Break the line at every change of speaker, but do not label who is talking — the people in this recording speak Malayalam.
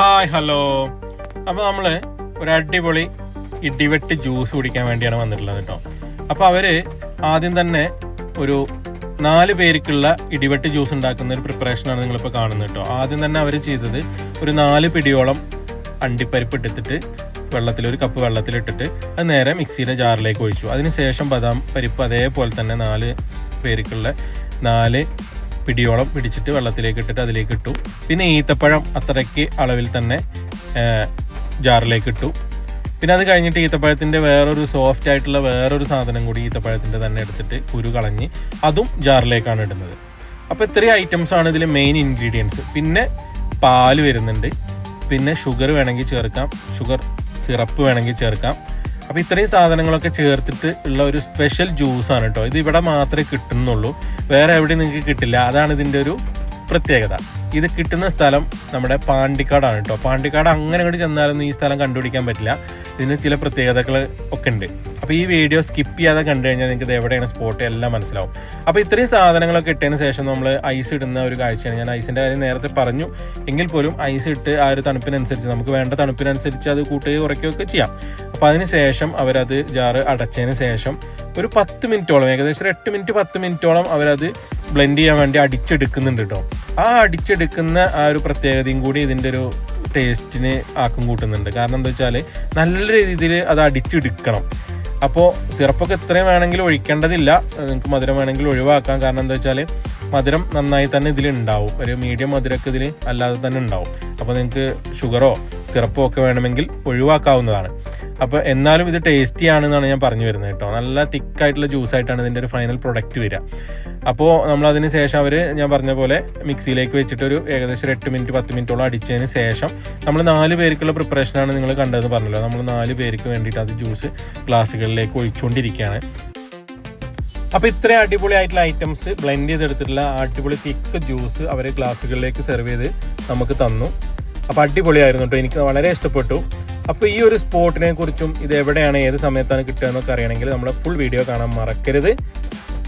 Hi hello. അപ്പോൾ നമ്മൾ ഒരു അടിപൊളി ഇടിവെട്ട് ജ്യൂസ് കുടിക്കാൻ വേണ്ടിയാണ് വന്നിട്ടുള്ളത് കേട്ടോ. അപ്പോൾ അവർ ആദ്യം തന്നെ ഒരു നാല് പേർക്കുള്ള ഇടിവെട്ട് ജ്യൂസ് ഉണ്ടാക്കുന്ന ഒരു പ്രിപ്പറേഷനാണ് നിങ്ങളിപ്പോൾ കാണുന്നത് കേട്ടോ. ആദ്യം തന്നെ അവർ ചെയ്തത് ഒരു നാല് പിടിയോളം അണ്ടിപ്പരിപ്പ് എടുത്തിട്ട് വെള്ളത്തിൽ ഒരു കപ്പ് വെള്ളത്തിലിട്ടിട്ട് അത് നേരെ മിക്സിയിലെ ജാറിലേക്ക് ഒഴിച്ചു. അതിനുശേഷം ബദാം പരിപ്പ് അതേപോലെ തന്നെ നാല് പേർക്കുള്ള നാല് പിടിയോളം പിടിച്ചിട്ട് വെള്ളത്തിലേക്ക് ഇട്ടിട്ട് അതിലേക്ക് ഇട്ടു പിന്നെ ഈത്തപ്പഴം അത്രയ്ക്ക് അളവിൽ തന്നെ ജാറിലേക്ക് ഇട്ടു പിന്നെ അത് കഴിഞ്ഞിട്ട് ഈത്തപ്പഴത്തിന്റെ വേറൊരു സോഫ്റ്റ് ആയിട്ടുള്ള വേറൊരു സാധനം കൂടി ഈത്തപ്പഴത്തിന്റെ തന്നെ എടുത്തിട്ട് കുരു കളഞ്ഞ് അതും ജാറിലേക്കാണ് ഇടുന്നത്. അപ്പോൾ ഇത്രയും ഐറ്റംസ് ആണ് ഇതിലെ മെയിൻ ഇൻഗ്രീഡിയൻസ് പിന്നെ പാൽ വരുന്നുണ്ട്. പിന്നെ ഷുഗർ വേണമെങ്കിൽ ചേർക്കാം. ഷുഗർ സിറപ്പ് വേണമെങ്കിൽ ചേർക്കാം. അപ്പോൾ ഇത്രയും സാധനങ്ങളൊക്കെ ചേർത്തിട്ട് ഉള്ള ഒരു സ്പെഷ്യൽ ജ്യൂസാണ് കേട്ടോ ഇത് ഇവിടെ മാത്രമേ കിട്ടുന്നുള്ളൂ. വേറെ എവിടെയും നിങ്ങൾക്ക് കിട്ടില്ല. അതാണ് ഇതിന്റെ ഒരു പ്രത്യേകത. ഇത് കിട്ടുന്ന സ്ഥലം നമ്മുടെ പാണ്ടിക്കാടാണ് കേട്ടോ. പാണ്ടിക്കാട് അങ്ങനെ അങ്ങോട്ട് ചെന്നാലൊന്നും ഈ സ്ഥലം കണ്ടുപിടിക്കാൻ പറ്റില്ല. ഇതിന് ചില പ്രത്യേകതകൾ ഒക്കെ ഉണ്ട്. അപ്പോൾ ഈ വീഡിയോ സ്കിപ്പ് ചെയ്യാതെ കണ്ടു കഴിഞ്ഞാൽ നിങ്ങൾക്ക് ഇത് എവിടെയാണ് സ്പോട്ട് എല്ലാം മനസ്സിലാവും. അപ്പോൾ ഇത്രയും സാധനങ്ങളൊക്കെ ഇട്ടതിന് ശേഷം നമ്മൾ ഐസ് ഇടുന്ന ഒരു കാഴ്ചയാണ്. ഞാൻ ഐസിന്റെ കാര്യം നേരത്തെ പറഞ്ഞു. എങ്കിൽ പോലും ഐസ് ഇട്ട് ആ ഒരു തണുപ്പിനനുസരിച്ച് നമുക്ക് വേണ്ട തണുപ്പിനനുസരിച്ച് അത് കൂട്ടുകയോ കുറയ്ക്കുകയൊക്കെ ചെയ്യാം. അപ്പോൾ അതിന് ശേഷം അവരത് ജാറ് അടച്ചതിന് ശേഷം ഒരു പത്ത് മിനിറ്റോളം ഏകദേശം ഒരു എട്ട് മിനിറ്റ് പത്ത് മിനിറ്റോളം അവരത് ബ്ലെൻഡ് ചെയ്യാൻ വേണ്ടി അടിച്ചെടുക്കുന്നുണ്ട് കേട്ടോ. ആ അടിച്ചെടുക്കുന്ന ആ ഒരു പ്രത്യേകതയും കൂടി ഇതിന്റെ ഒരു ടേസ്റ്റിന് ആക്കും കൂട്ടുന്നുണ്ട്. കാരണം എന്താ വെച്ചാൽ നല്ല രീതിയിൽ അത് അടിച്ചെടുക്കണം. അപ്പോൾ സിറപ്പൊക്കെ ഇത്രയും വേണമെങ്കിൽ ഒഴിക്കേണ്ടതില്ല. നിങ്ങൾക്ക് മധുരം വേണമെങ്കിൽ ഒഴിവാക്കാം. കാരണം എന്താ വെച്ചാൽ മധുരം നന്നായി തന്നെ ഇതിൽ ഉണ്ടാവും ഒരു മീഡിയം മധുരമൊക്കെ ഇതിൽ അല്ലാതെ തന്നെ ഉണ്ടാവും. അപ്പോൾ നിങ്ങൾക്ക് ഷുഗറോ സിറപ്പോ ഒക്കെ വേണമെങ്കിൽ ഒഴിവാക്കാവുന്നതാണ്. അപ്പോൾ എന്നാലും ഇത് ടേസ്റ്റി ആണെന്നാണ് ഞാൻ പറഞ്ഞു വരുന്നത് കേട്ടോ. നല്ല തിക്കായിട്ടുള്ള ജ്യൂസ് ആയിട്ടാണ് ഇതിന്റെ ഒരു ഫൈനൽ പ്രൊഡക്റ്റ് വരിക. അപ്പോൾ നമ്മൾ അതിന് ശേഷം അവർ ഞാൻ പറഞ്ഞ പോലെ മിക്സിയിലേക്ക് വെച്ചിട്ട് ഒരു ഏകദേശം ഒരു എട്ട് മിനിറ്റ് പത്ത് മിനിറ്റോളം അടിച്ചതിന് ശേഷം നമ്മൾ നാല് പേർക്കുള്ള പ്രിപ്പറേഷനാണ് നിങ്ങൾ കണ്ടതെന്ന് പറഞ്ഞല്ലോ. നമ്മൾ നാല് പേർക്ക് വേണ്ടിയിട്ട് അത് ജ്യൂസ് ഗ്ലാസ്സുകളിലേക്ക് ഒഴിച്ചുകൊണ്ടിരിക്കുകയാണ് അപ്പോൾ ഇത്രയും അടിപൊളി ആയിട്ടുള്ള ഐറ്റംസ് ബ്ലെൻഡ് ചെയ്തെടുത്തിട്ടുള്ള അടിപൊളി തിക്ക് ജ്യൂസ് അവർ ഗ്ലാസ്സുകളിലേക്ക് സെർവ് ചെയ്ത് നമുക്ക് തന്നു. അപ്പോൾ അടിപൊളിയായിരുന്നു കേട്ടോ. എനിക്ക് വളരെ ഇഷ്ടപ്പെട്ടു. അപ്പോൾ ഈ ഒരു സ്പോട്ടിനെ കുറിച്ചും ഇത് എവിടെയാണ് ഏത് സമയത്താണ് കിട്ടുക എന്നൊക്കെ അറിയണമെങ്കിൽ നമ്മുടെ ഫുൾ വീഡിയോ കാണാൻ മറക്കരുത്.